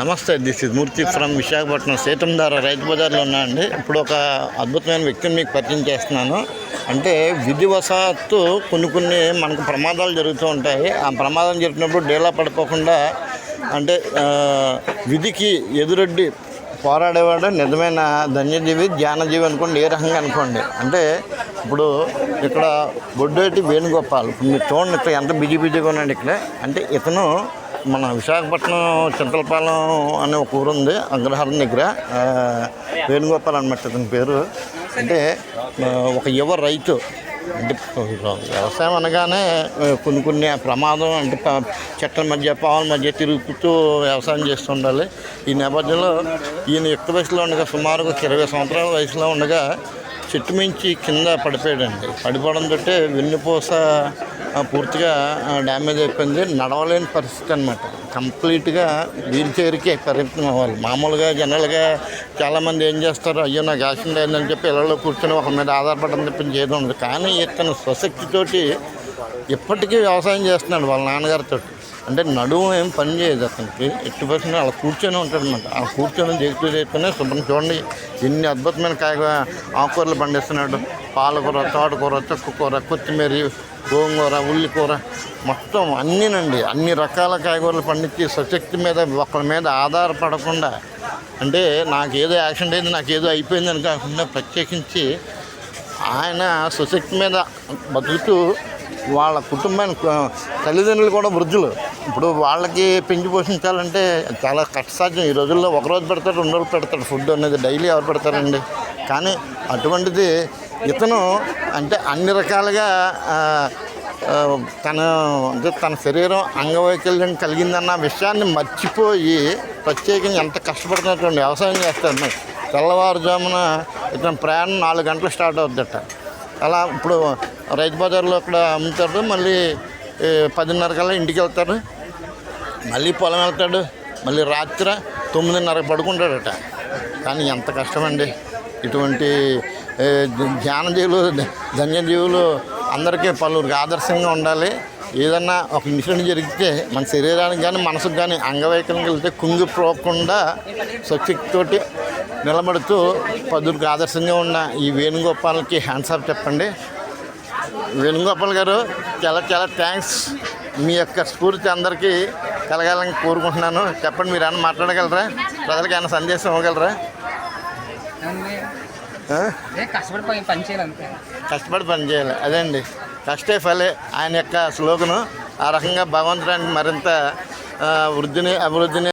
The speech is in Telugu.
నమస్తే this is Murthy from Visakhapatnam. Seethammadhara రైతు బజార్లో ఉన్నా అండి. ఇప్పుడు ఒక అద్భుతమైన వ్యక్తిని మీకు పరిచయం చేస్తున్నాను. అంటే విధివశాత్తు కొన్ని కొన్ని మనకు ప్రమాదాలు జరుగుతూ ఉంటాయి. ఆ ప్రమాదం జరిగినప్పుడు డేలా పడిపోకుండా అంటే విధికి ఎదురొడ్డి పోరాడేవాడు నిజమైన ధన్యజీవి ధ్యానజీవి అనుకోండి ఏ రకంగా అనుకోండి. అంటే ఇప్పుడు ఇక్కడ బొడ్డేటి వేణుగోపాల్ ఇప్పుడు మీరు చూడండి ఇక్కడ ఎంత బిజీ బిజీగా ఉన్నాడు ఇక్కడ. అంటే ఇతను మన విశాఖపట్నం చింతలపాలెం అనే ఒక ఊరు ఉంది అగ్రహారం దగ్గర వేణుగోపాల్ అనమాట అతని పేరు. అంటే ఒక యువ రైతు. అంటే వ్యవసాయం అనగానే కొన్ని కొన్ని ప్రమాదం అంటే చెట్ల మధ్య పావుల మధ్య తిరుగుతూ వ్యవసాయం చేస్తూ ఉండాలి. ఈ నేపథ్యంలో ఈయన యుక్త వయసులో ఉండగా సుమారుగా ఇరవై సంవత్సరాల వయసులో ఉండగా చెట్టు మించి కింద పడిపోయాడండి. పడిపోవడంతో వెన్నుపూస పూర్తిగా డ్యామేజ్ అయిపోయింది. నడవలేని పరిస్థితి అనమాట కంప్లీట్గా వీల్ చైర్కి పరిమితం అవ్వాలి. మామూలుగా జనరల్గా చాలామంది ఏం చేస్తారు? అయ్యో నాకు యాక్సిడెంట్ అయిందని చెప్పి ఇళ్ళలో కూర్చొని ఒక మీద ఆధారపడడం తప్పించి ఏదో ఉండదు. కానీ ఇతను స్వశక్తితోటి ఇప్పటికీ వ్యవసాయం చేస్తున్నాడు వాళ్ళ నాన్నగారితో అంటే నడుము ఏం పని చేయదు అతనికి. ఎట్టి పర్సెంట్ అలా కూర్చొని ఉంటాడనమాట ఆ కూర్చొని చేస్తూ చేస్తూనే శుభ్రం. చూడండి ఎన్ని అద్భుతమైన కాయ ఆకుకూరలు పండిస్తున్నాడు. పాలకూర తోటకూర చుక్కకూర కొత్తిమీర గోంగూర ఉల్లికూర. మొత్తం అన్నీనండి. అన్ని రకాల కాయగూరలు పండించి స్వశక్తి మీద ఒకరి మీద ఆధారపడకుండా. అంటే నాకు ఏదో యాక్సిడెంట్ అయింది నాకు ఏదో అయిపోయింది అని కాకుండా ప్రత్యేకించి ఆయన సుశక్తి మీద బతుకుతూ వాళ్ళ కుటుంబానికి తల్లిదండ్రులు కూడా వృద్ధులు. ఇప్పుడు వాళ్ళకి పెంచి పోషించాలంటే చాలా కష్టసాధ్యం. ఈ రోజుల్లో ఒక రోజు పెడతాడు రెండు రోజులు పెడతాడు. ఫుడ్ అనేది డైలీ ఎవరు పెడతారండి? కానీ అటువంటిది ఇతను అంటే అన్ని రకాలుగా తన అంటే తన శరీరం అంగవైకల్యం కలిగిందన్న విషయాన్ని మర్చిపోయి ప్రత్యేకంగా ఎంత కష్టపడుతున్నటువంటి వ్యవసాయం చేస్తారు తెల్లవారుజామున ఇతను ప్రయాణం నాలుగు గంటలు స్టార్ట్ అవుద్దట. అలా ఇప్పుడు రైతు బజార్లో అక్కడ అమ్ముతాడు మళ్ళీ పదిన్నర కల్లా ఇంటికి వెళ్తాడు. మళ్ళీ పొలం వెళ్తాడు మళ్ళీ రాత్రి తొమ్మిదిన్నర పడుకుంటాడట. కానీ ఎంత కష్టమండి. ఇటువంటి ఏ, ధ్యానజీవులు ధన్యజీవులు అందరికీ పలువురికి ఆదర్శంగా ఉండాలి. ఏదన్నా ఒక ఇన్సిడెంట్ జరిగితే మన శరీరానికి కానీ మనసుకు కానీ అంగవైకల్యం కలిగితే కుంగిపోకుండా స్వశక్తితోటి నిలబడుతూ పదులకు ఆదర్శంగా ఉన్న ఈ వేణుగోపాల్కి హ్యాండ్స్ ఆఫ్ చెప్పండి. వేణుగోపాల్ గారు చాలా చాలా థ్యాంక్స్ మీ యొక్క స్ఫూర్తి అందరికీ కలగాలని కోరుకుంటున్నాను. చెప్పండి మీరు ఏమైనా మాట్లాడగలరా? ప్రజలకు ఏమైనా సందేశం ఇవ్వగలరా? కష్టపడి పని చేయాలి కష్టపడి పని చేయాలి అదే అండి. కష్టే ఫలే ఆయన యొక్క శ్లోకను. ఆ రకంగా భగవంతుడానికి మరింత వృద్ధిని అభివృద్ధిని